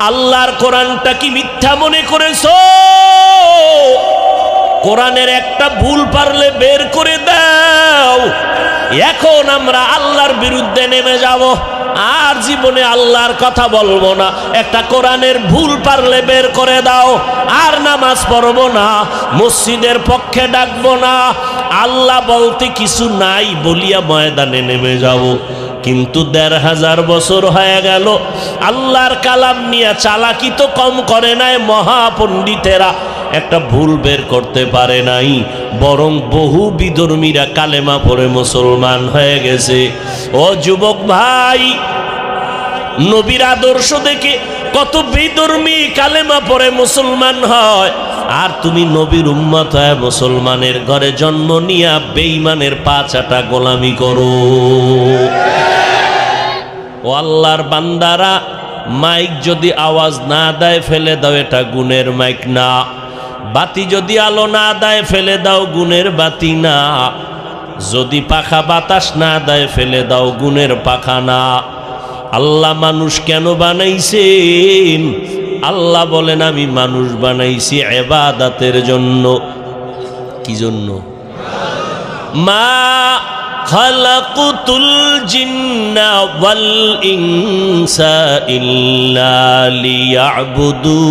আল্লাহর কোরআনটা কি মিথ্যা মনে করেছ? কোরআনের একটা ভুল পারলে বের করে দাও। এখন আমরা আল্লাহর বিরুদ্ধে নেমে যাব। আর জীবনে আল্লাহর কথা বলব না। একটা কোরআনের ভুল পারলে বের করে দাও। আর নামাজ পড়ব না। মসজিদের পক্ষে ডাকবো না। আল্লাহ বলতে কিছু নাই বলিয়া ময়দানে নেমে যাব। কিন্তু দেড় হাজার বছর হয়ে গেল। আল্লাহর কালাম নিয়ে চালাকি তো কম করে নাই মহাপণ্ডিতেরা। একটা ভুল বের করতে পারে নাই, বরং বহু বিধর্মীরা কালেমা পড়ে মুসলমান হয়ে গেছে। ও যুবক ভাই, নবীর আদর্শ দেখে কত বিধর্মী কালেমা পড়ে মুসলমান হয়। আর তুমি নবীর উম্মত হয় মুসলমানের ঘরে জন্ম নিয়া বেইমানের পাঁচাটা গোলামি করো। ও আল্লাহর বান্দারা, মাইক যদি আওয়াজ না দেয় ফেলে দাও, এটা গুণের মাইক না। বাতি যদি আলো না দেয় ফেলে দাও, গুণের বাতি না। যদি পাখা বাতাস না দেয় ফেলে দাও, গুণের পাখা না। আল্লাহ মানুষ কেন বানাইছেন? আল্লাহ বলেন, আমি মানুষ বানাইছি এবাদাতের জন্য। কি জন্য? মা খালাকুতুল জিন্না ওয়াল ইনসা ইল্লা লিয়াবুদুন।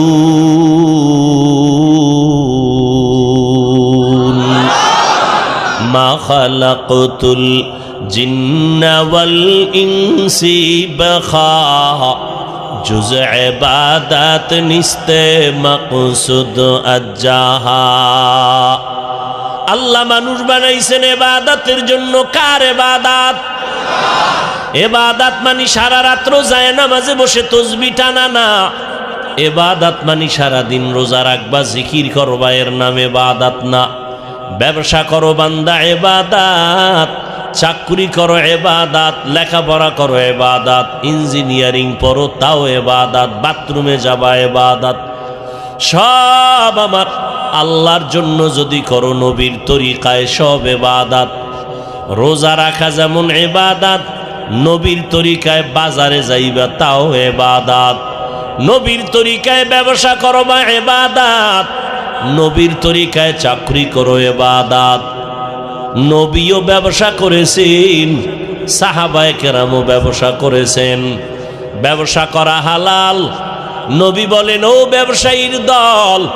মা খালাকুতুল জিন্না ওয়াল ইনসি বখা। জুজ ইবাদাত নিস্তে মকসুদ আজ্জাহা। আল্লাহ মানুষ বানাইছেন এবাদাতের জন্য। কার এবাদাত এবাদাত মানি সারা রাত্র যায় না মাঝে বসে তসবি টানা না। এবাদাত মানি সারা দিন রোজা রাখবা, জিকির করবা, এর নাম এবাদাত না। ব্যবসা করো বান্দা এবাদাত চাকরি করো এবাদাত, লেখাপড়া করো এবাদাত, ইঞ্জিনিয়ারিং পড়ো তাও এবাদাত, বাথরুমে যাবা এবাদাত। সব আমার আল্লাহর জন্য যদি করো নবীর তরিকায় সব এবাদাত। রোজা রাখা যেমন এবাদাত, নবীর তরিকায় বাজারে যাইবা তাও এবাদাত। নবীর তরিকায় ব্যবসা করো বা এবাদাত, নবীর তরিকায় চাকরি করো এবাদাত। নবীও ব্যবসা করেছেন, সাহাবায় কেরামও ব্যবসা করেছেন। ব্যবসা করা হালাল। নবী বলেন, ও ব্যবসায়ীর দল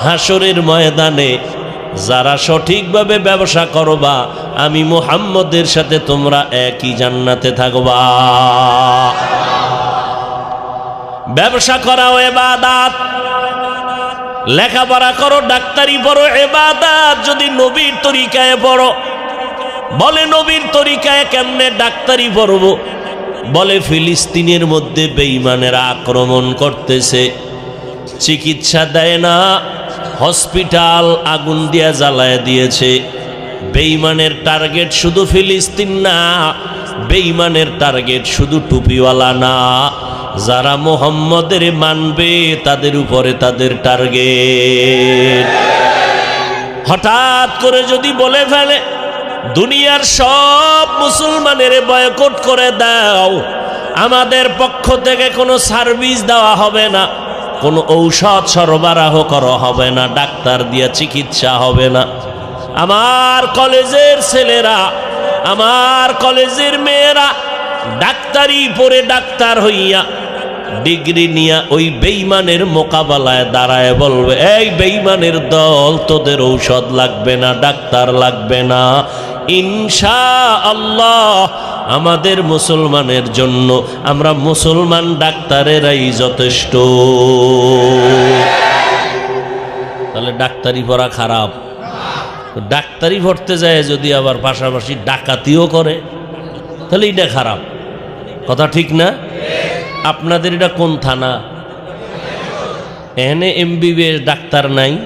হাসরের ময়দানে যারা সঠিকভাবে ব্যবসা করবা, আমি মুহাম্মদের সাথে তোমরা একই জান্নাতে থাকবা। ব্যবসা করাও এবাদাত। লেখাপড়া করো, ডাক্তারি পড়ো, এবাদাত। যদি নবীর তরিকায় পড়ো, বলে নবীর তরিকায় কেমনে ডাক্তারি পড়ব? বলে ফিলিস্তিনের মধ্যে বেইমানেরা আক্রমণ করতেছে। চিকিৎসা দেয় না, হসপিটাল আগুন দিয়া জ্বালায় দিয়েছে। বেইমানের টার্গেট শুধু ফিলিস্তিন না বেইমানের টার্গেট শুধু টুপিওয়ালা না। যারা মোহাম্মদের মানবে তাদের উপরে তাদের টার্গেট। হঠাৎ করে যদি বলে ফেলে, দুনিয়ার সব মুসলমানের বয়কট করে দাও, আমাদের পক্ষ থেকে কোনো সার্ভিস দেওয়া হবে না, কোনো ঔষধ সরবরাহ করা হবে না, ডাক্তার দিয়া চিকিৎসা হবে না। আমার কলেজের ছেলেরা, আমার কলেজের মেয়েরা, ডাক্তারি পড়ে ডাক্তার হইয়া ডিগ্রি নিয়ে ওই বেইমানের মোকাবেলায় দাঁড়ায় বলবে, এই বেইমানের দল, তোদের ঔষধ লাগবে না, ডাক্তার লাগবে না। ইনশা আল্লাহ আমাদের মুসলমানের জন্য আমরা মুসলমান ডাক্তারেরাই যথেষ্ট। তাহলে ডাক্তারি পড়া খারাপ। ডাক্তারি পড়তে যায় যদি আবার পাশাপাশি ডাকাতিও করে, তাহলে এটা খারাপ। কথা ঠিক না? আপনাদের এটা কোন থানা? এখানে এমবিবিএস ডাক্তার নাই।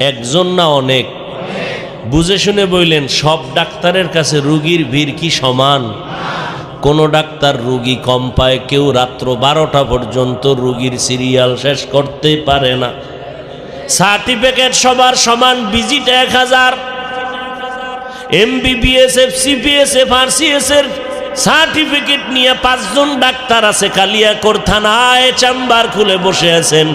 একজন না অনেক। বুঝে শুনে বললেন, সব ডাক্তারের কাছে রুগীর ভিড় কি সমান? কোনো ডাক্তার রুগী কম পায়, কেউ রাত্র বারোটা পর্যন্ত রুগীর সিরিয়াল শেষ করতে পারে না। সার্টিফিকেট সবার সমান, ভিজিট এক হাজার। MBBS F CPS F R এর সার্টিফিকেট নিয়ে পাঁচজন ডাক্তার আছে কালিয়াকোর থানায় চেম্বার খুলে বসে আছেন।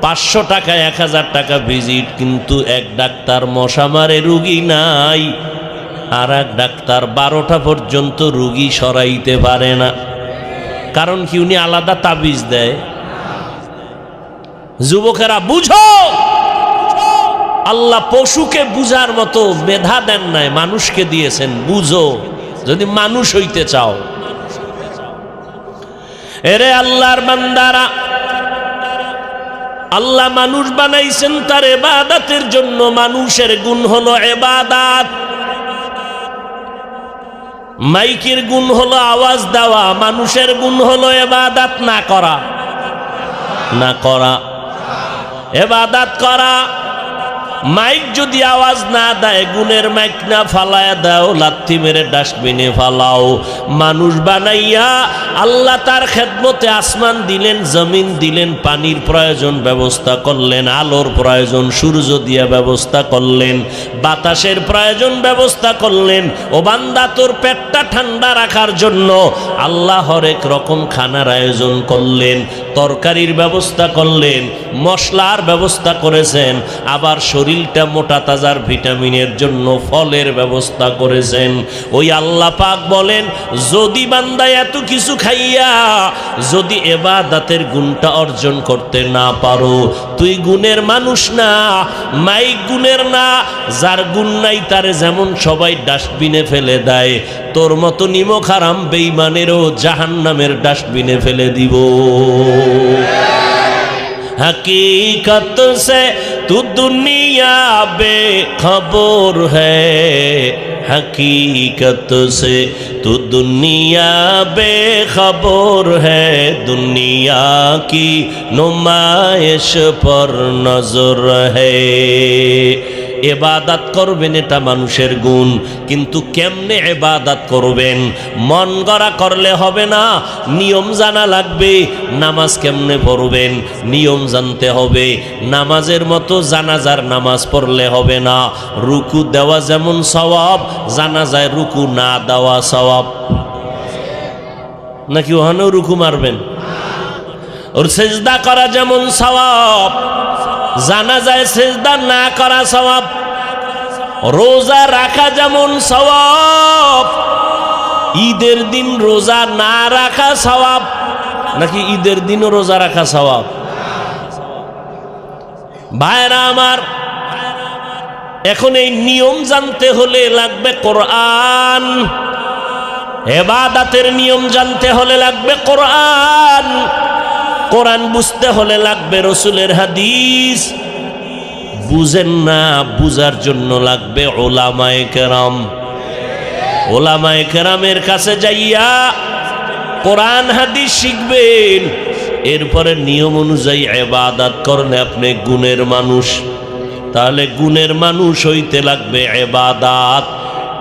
পাঁচশো টাকা, এক হাজার টাকা ভিজিট, কিন্তু এক ডাক্তার মশা মারে রুগী নাই। আর এক ডাক্তার বারোটা পর্যন্ত রুগী সরাইতে পারে না। কারণ কি উনি আলাদা তাবিজ দেয়? যুবকেরা, বুঝো! আল্লাহ পশুকে বুঝার মতো মেধা দেন নাই, মানুষকে দিয়েছেন, বুঝো। যদি মানুষ হইতে চাও। এরে আল্লাহর বান্দারা, আল্লাহ মানুষ বানাইছেন তার এবাদাতের জন্য। মানুষের গুণ হলো এবাদাত। মাইকের গুণ হলো আওয়াজ দেওয়া। মানুষের গুণ হলো এবাদাত না করা। না করা। এবাদাত করা। মাইক যদি আওয়াজ না দেয়, গুণের মাইক না ফালায় দাও, লাথি মেরে ডাস্টবিনে ফালাও। মানুষ বানাইয়া আল্লাহ তার খেদমতে আসমান দিলেন, জমিন দিলেন, পানির প্রয়োজন ব্যবস্থা করলেন, আলোর প্রয়োজন, সূর্য দিয়া ব্যবস্থা করলেন, বাতাসের প্রয়োজন ব্যবস্থা করলেন। ও বান্দা, তোর পেটটা ঠান্ডা রাখার জন্য আল্লাহ হরেক রকম খানার আয়োজন করলেন। তরকারির ব্যবস্থা করলেন, মশলার ব্যবস্থা করেছেন, আবার শরীরটা মোটা তাজার ভিটামিনের জন্য ফলের ব্যবস্থা করেছেন। ওই আল্লাহ পাক বলেন, যদি বান্দা এত কিছু খাইয়া যদি এবার দাঁতের গুণটা অর্জন করতে না পারো তুই গুণের মানুষ না মাইক গুণের না, যার গুণ নাই তারে যেমন সবাই ডাস্টবিনে ফেলে দেয়, তোর মতো নিমক হারাম বেইমানেরও জাহান্নামের ডাস্টবিনে ফেলে দিব। हकीकत से तू दुनिया बेखबर है हकीकत से तू दुनिया बेखबर है दुनिया की नुमाइश पर नजर है এবাদাত করবেন এটা মানুষের গুণ। কিন্তু কেমনে এবাদাত করবেন? মন গড়া করলে হবে না, নিয়ম জানা লাগবে, নামাজ কেমনে পড়বেন? নিয়ম জানতে হবে, নামাজের মতো জানাজার নামাজ পড়লে হবে না। রুকু দেওয়া যেমন সওয়াব জানা যায় রুকু না দেওয়া সওয়াব। নাকি ওখানেও রুকু মারবেন? ওর সেজদা করা যেমন সওয়াব। জানা যায় সেজদা না করা সওয়াব রোজা রাখা যেমন সওয়াব ঈদের দিন রোজা না রাখা সওয়াব নাকি ঈদের দিনও রোজা রাখা সওয়াব ভাইরা আমার, এখন এই নিয়ম জানতে হলে লাগবে কোরআন। এবাদাতের নিয়ম জানতে হলে লাগবে কোরআন। কোরআন বুঝতে হলে লাগবে রসুলের হাদিস। বুঝেন না, বুঝার জন্য লাগবে ওলামায় কেরাম। ওলামায় কেরামের কাছে যাইয়া কোরআন, হাদিস শিখবেন। এরপরে নিয়ম অনুযায়ী এবাদাত করলে আপনি গুণের মানুষ। তাহলে গুণের মানুষ হইতে লাগবে এবাদাত।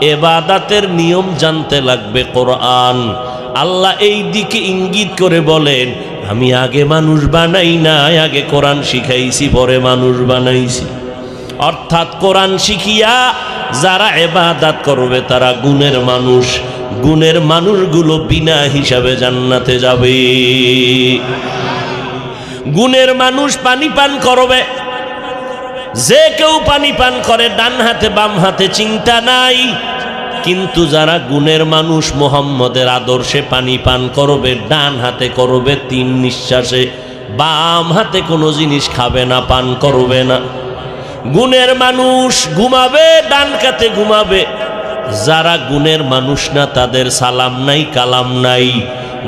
এবাদাতের নিয়ম জানতে লাগবে কোরআন। আল্লাহ এই দিকে ইঙ্গিত করে বলেন আমি আগে মানুষ বানাই নাই, আগে কোরআন শিখাইছি, পরে মানুষ বানাইছি। অর্থাৎ কোরআন শিখিয়া যারা এবাদাত করবে, তারা গুণের মানুষ। গুণের মানুষগুলো বিনা হিসাবে জান্নাতে যাবে। গুণের মানুষ পানি পান করবে। যে কেউ পানি পান করে, ডান হাতে বাম হাতে চিন্তা নাই। কিন্তু যারা গুণের মানুষ, মোহাম্মদের আদর্শে পানি পান করবে, ডান হাতে করবে, তিন নিঃশ্বাসে বাম হাতে কোনো জিনিস খাবে না, পান করবে না। গুণের মানুষ ঘুমাবে, ডান কাতে ঘুমাবে। যারা গুণের মানুষ না, তাদের সালাম নাই, কালাম নাই।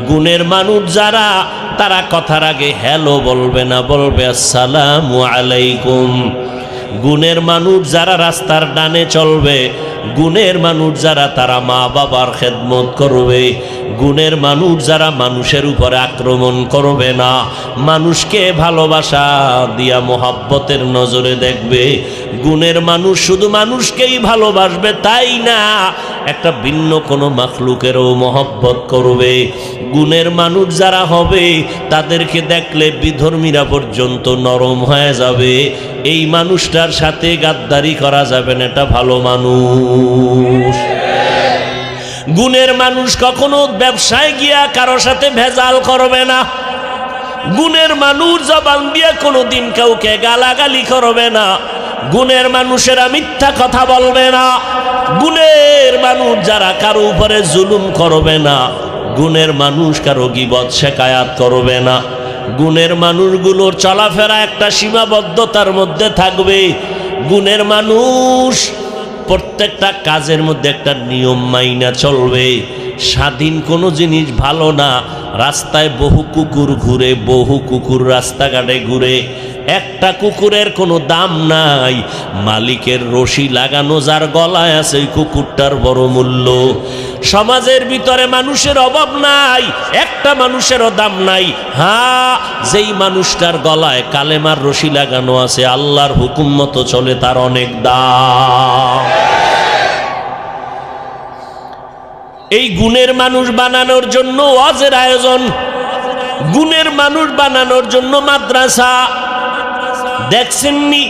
গুণের মানুষ যারা, তারা কথার আগে হ্যালো বলবে না, বলবে আসসালামু আলাইকুম। গুণের মানুষ যারা রাস্তার ডানে চলবে গুণের মানুষ যারা, তারা মা বাবার খেদমত করবে। গুণের মানুষ যারা মানুষের উপরে আক্রমণ করবে না। মানুষকে ভালোবাসা দিয়া মোহাব্বতের নজরে দেখবে। গুণের মানুষ শুধু মানুষকেই ভালোবাসবে তাই না একটা ভিন্ন কোনো মাখলুকেরও মহব্বত করবে। গুণের মানুষ যারা হবে, তাদেরকে দেখলে বিধর্মীরা পর্যন্ত নরম হয়ে যাবে। এই মানুষটার সাথে গাদ্দারি করা যাবে না, এটা ভালো মানুষ। গুণের মানুষ কখনো ব্যবসায় গিয়া কারও সাথে ভেজাল করবে না। গুণের মানুষ জবান দিয়ে কোনোদিন কাউকে গালাগালি করবে না। গুণের মানুষেরা মিথ্যা কথা বলবে না। গুণের মানুষ যারা কারও উপরে জুলুম করবে না, গুণের মানুষ কারও গিবত শেখায়াত করবে না। গুণের মানুষগুলোর চলাফেরা একটা সীমাবদ্ধতার মধ্যে থাকবে। গুণের মানুষ প্রত্যেকটা কাজের মধ্যে একটা নিয়ম মাইনা চলবে। স্বাধীন কোনো জিনিস ভালো না। রাস্তায় বহু কুকুর ঘুরে, বহু কুকুর রাস্তাঘাটে ঘুরে। একটা কুকুরের কোনো দাম নাই। মালিকের রশি লাগানো যার গলায় আছে কুকুরটার বড় মূল্য। সমাজের ভিতরে মানুষের অভাব নাই, একটা মানুষেরও দাম নাই। হ্যাঁ যেই মানুষটার গলায় কালেমার রশি লাগানো আছে, আল্লাহর হুকুম মতো চলে তার অনেক দাম। এই গুণের মানুষ বানানোর জন্য ওয়াজের আয়োজন। গুণের মানুষ বানানোর জন্য মাদ্রাসা। দেখছেননি?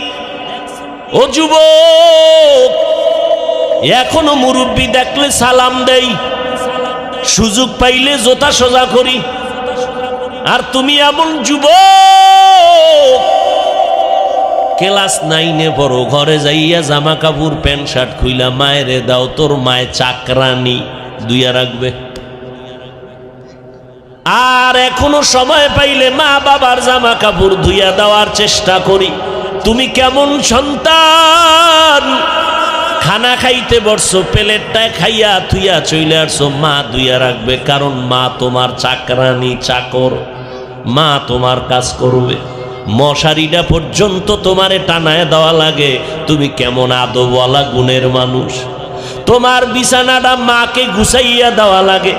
ও যুবক, এখনও মুরব্বী দেখলে সালাম দেই। সুযোগ পাইলে জোতা সোজা করি। আর তুমি এমন যুবক, ক্লাস নাইনে পড়ো, ঘরে যাইয়া জামা কাপড় প্যান্ট শার্ট খুইলা, মায়েরে দাও, তোর মায়ে চাকরানি। দুইয়া রাখবে। আর এখনও সময় পাইলে মা বাবার জামা কাপড় ধুইয়া দেওয়ার চেষ্টা করি। তুমি কেমন সন্তান? খানা খাইতে বসছো প্লেটটায় খাইয়া থুইয়া চইলে আসছো, মা ধুইয়া রাখবে কারণ মা তোমার চাকরানি চাকর, মা তোমার কাজ করবে। মশারিটা পর্যন্ত তোমারে টানায় দেওয়া লাগে। তুমি কেমন আদবওয়ালা গুণের মানুষ। তোমার বিছানাটা মাকে গুছাইয়া দেওয়া লাগে।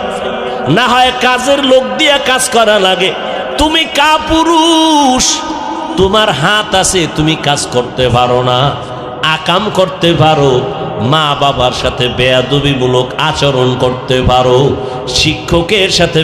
না হয় কাজের লোক দিয়া কাজ করা লাগে। তুমি কাপুরুষ, তোমার হাত আছে, তুমি কাজ করতে পারো না। আকাম করতে পারো, মা বাবার সাথে বেয়াদবিমূলক আচরণ করতে পারো। শিক্ষকের সাথে